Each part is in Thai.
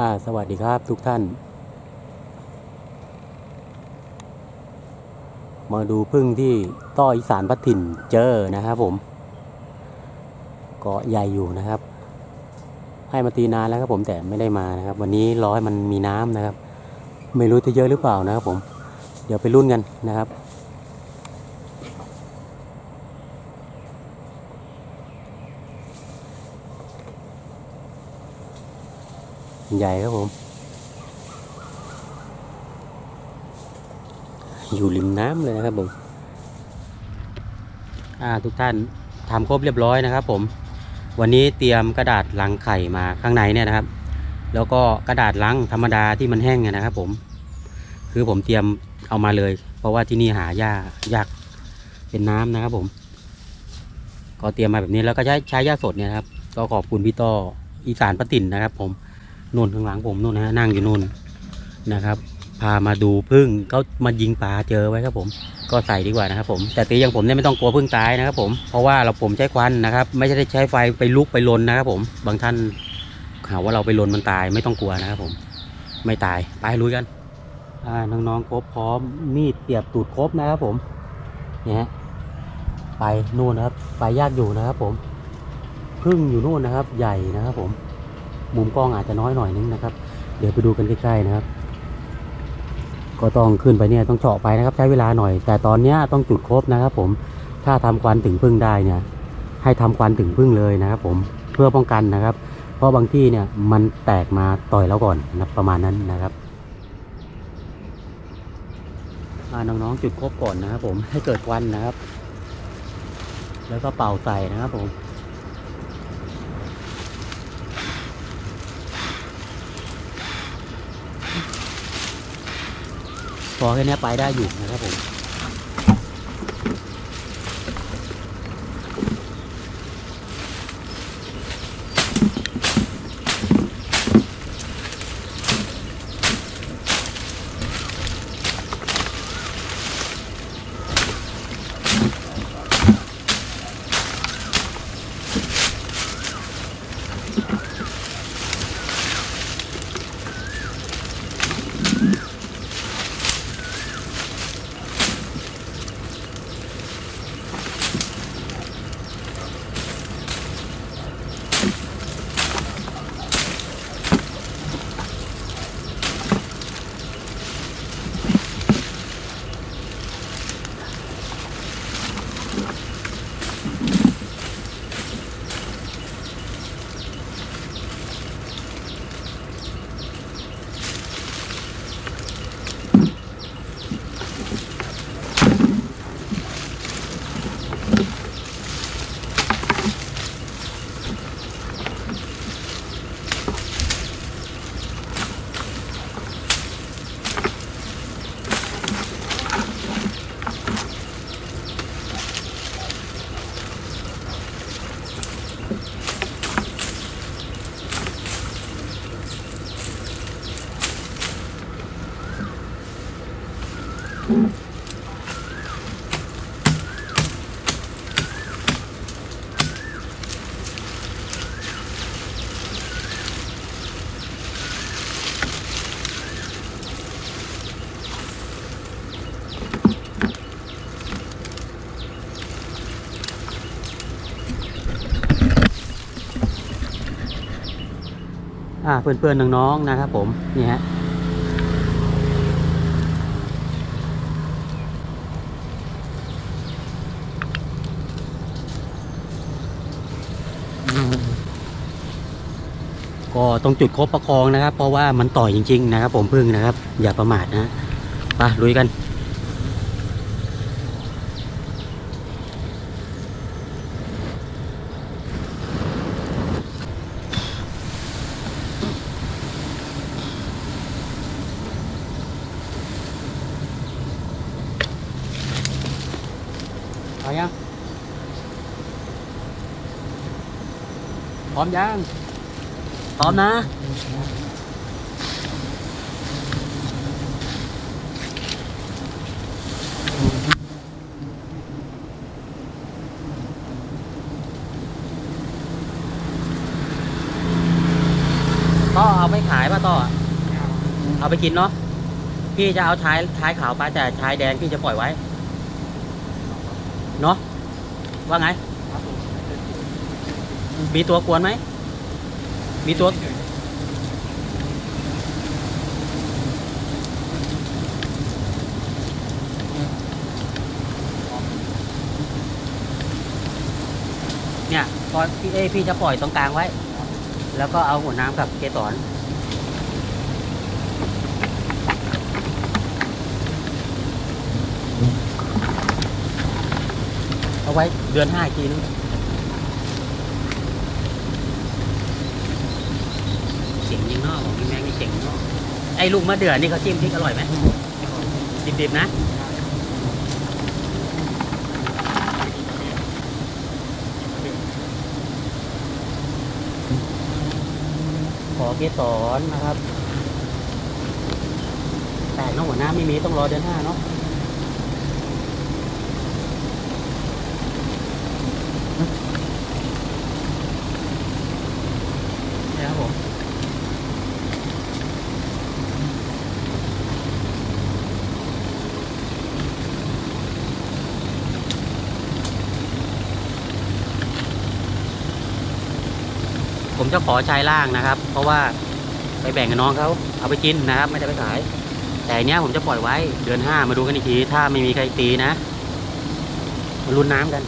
อ่าสวัสดีครับทุกท่าน มาดูพึ่งที่ต้ออีสานพัดถิ่นเจอนะครับผม เกาะใหญ่อยู่นะครับ ให้มาตีนานแล้วครับผมแต่ไม่ได้มานะครับ วันนี้ร้อยมันมีน้ำนะครับ ไม่รู้จะเยอะหรือเปล่านะครับผม เดี๋ยวไปรุ่นกันนะครับ ใหญ่ครับผม อยู่ริมน้ำเลยนะครับผมทุกท่านทำครบเรียบร้อยนะครับ ผม วันนี้เตรียมกระดาษลังไข่มาข้างในเนี่ยนะครับ แล้วก็กระดาษลังธรรมดาที่มันแห้งนะครับ ผม คือผมเตรียมเอามาเลย เพราะว่าที่นี่หายากยากเป็นน้ำนะครับผม ก็เตรียมมาแบบนี้แล้วก็ใช้ใช้หญ้าสดเนี่ยครับ ก็ขอบคุณพี่ต้ออีสานประตินนะครับ ผม นู่นข้างหลังผมนู่นนะฮะนั่งอยู่นู่นนะครับ พามาดูพึ่งเขามายิงปลาเจอไว้ครับผม ก็ใส่ดีกว่านะครับ ผม แต่ตีอย่างผมเนี่ยไม่ต้องกลัวพึ่งตายนะครับ ผม เพราะว่าเราผมใช้ควันนะครับ ไม่ใช่ใช้ไฟไปลุกไปลนนะครับ ผม บางท่านหาว่าเราไปลนมันตายไม่ต้องกลัวนะครับผม ไม่ตายไปลุยกันน้องๆครบพร้อมมีดเสียบตูดครบนะครับผมเนี่ยไปนู่นนะครับ ไปยากอยู่นะครับผม พึ่งอยู่นู่นนะครับ ใหญ่นะครับผม มุมกล้องอาจจะน้อยหน่อยนึงนะครับ เดี๋ยวไปดูกันใกล้ๆนะครับ ก็ต้องขึ้นไปเนี่ยต้องเจาะไปนะครับ ใช้เวลาหน่อย แต่ตอนเนี้ยต้องจุดครบนะครับ ผมถ้าทำควันถึงพึ่งได้เนี่ย ให้ทำควันถึงพึ่งเลยนะครับ ผมเพื่อป้องกันนะครับ เพราะบางที่เนี่ยมันแตกมาต่อยแล้วก่อนนะประมาณนั้นนะครับอ่าน้องๆจุดครบก่อนนะครับ ผมให้เกิดควันนะครับ แล้วก็เป่าใส่นะครับผม พอแค่เนี้ยไปได้อยู่นะครับผม อ่าเพื่อนๆน้องๆนะครับผมนี่ฮะก็ต้องจุดครบประคองนะครับ เพราะว่ามันต่อยจริง ๆ นะครับ ผมพึ่งนะครับ อย่าประมาทนะไปลุยกัน ร้อมยังพร้อมนะพต่อเอาไปขายป่ะต่อ เอาไปกินเนาะ พี่จะเอาท้ายท้ายขาวไปแต่ท้ายแดงพี่จะปล่อยไว้ เนาะ ว่าไง มีตัวกวนไหม มีตัว เนี่ย พอพี่เอยพี่จะปล่อยตรงกลางไว้ แล้วก็เอาหัวน้ำกับเกสรเอาไว้เดือนห้าอีกทีนึงเจ๋งยิงนอกของพี่แม็กนี่เจ๋งนอก ไอ้ลูกมะเดื่อนี่เขาจิ้มพริกอร่อยไหมดิบๆนะ ขอเกสรนะครับ แต่น้องหัวหน้าไม่มีต้องรอเดือนห้าเนาะ ผมจะขอชายล่างนะครับ เพราะว่าไปแบ่งกับน้องเขาเอาไปกินนะครับ ไม่ได้ไปขาย แต่เนี้ยผมจะปล่อยไว้เดือนห้ามาดูกันอีกที ถ้าไม่มีใครตีนะมาลุ้นน้ำกัน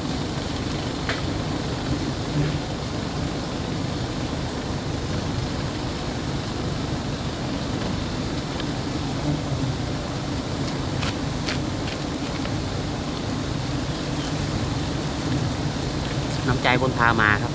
น้ำใจคนพามาครับ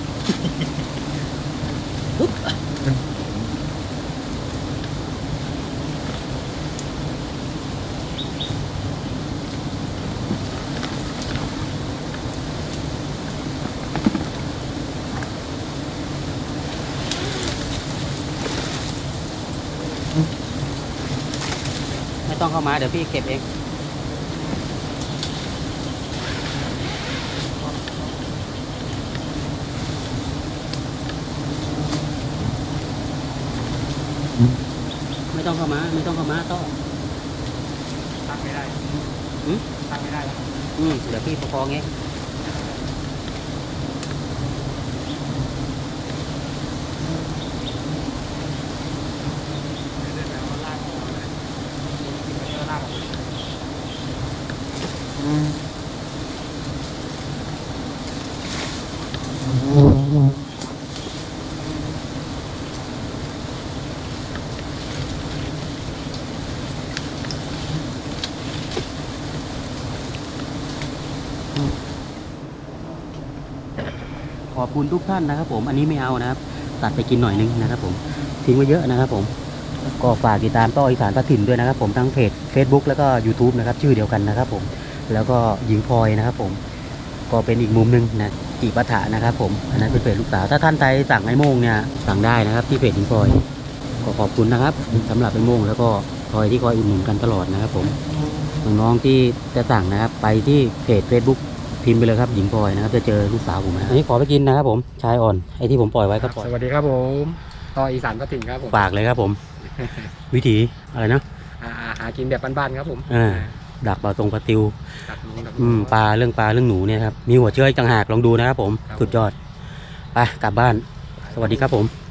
ไม่ต้องเข้ามาเดี๋ยวพี่เก็บเองไม่ต้องเข้ามา ไม่ต้องเข้ามาต่อตั้งไม่ได้หืมตั้งไม่ได้แล้วอืมเดี๋ยวพี่ประคองเอง เดินไปเอาลากออกเลยเออลากออกเลย ขอบคุณทุกท่านนะครับ ผมอันนี้ไม่เอานะครับ ตัดไปกินหน่อยนึงนะครับ ผมทิ้งไว้เยอะนะครับ ผมก็ฝากติดตามต้ออีสานประถิ่นด้วยนะครับ ผมทั้งเพจ Facebook แล้วก็ YouTube นะครับ ชื่อเดียวกันนะครับ ผม แล้วก็หญิงพลอยนะครับผมก็เป็นอีกมุมหนึ่งนะจีปัฏฐะนะครับผมอันนั้นเป็นเพจลูกสาวถ้าท่านใดสั่งไอ้โมงเนี่ยสั่งได้นะครับที่เพจหญิงพลอยก็ขอบคุณนะครับสำหรับไอ้โมงแล้วก็พลอยที่คอยอุดหนุนกันตลอดนะครับผมน้องๆที่จะสั่งนะครับ ไปที่เพจ Facebook พิมพ์ไปเลยครับหญิงพลอยนะครับจะเจอลูกสาวผมนะอันนี้ขอไปกินนะครับผมชายอ่อนไอ้ที่ผมปล่อยไว้ก็ปล่อยสวัสดีครับผมต่ออีสานประถิ่นครับผมฝากเลยครับผม วิถีอะไรนะอ่าหากินแบบบ้านๆครับผมอ่า ดักปลาตรงปลาติวดักหนูดักหนูอืมปลาเรื่องปลาเรื่องหนูเนี่ยครับมีหัวเชื้ออีกต่างหากลองดูนะครับผมครับสุดยอดไปกลับบ้าน สวัสดีครับผม